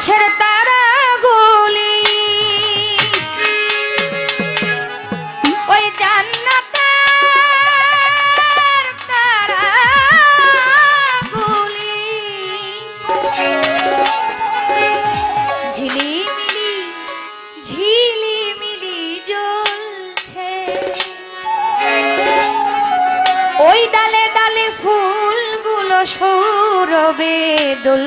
আকাশের তারাগুলি। ওই জান্নাতার তারাগুলি। ঝিলিমিলি ঝিলিমিলি জ্বলছে। ওই ডালে ডালে ফুলগুলো সৌরবে দোল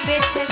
bitch.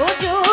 হুজুর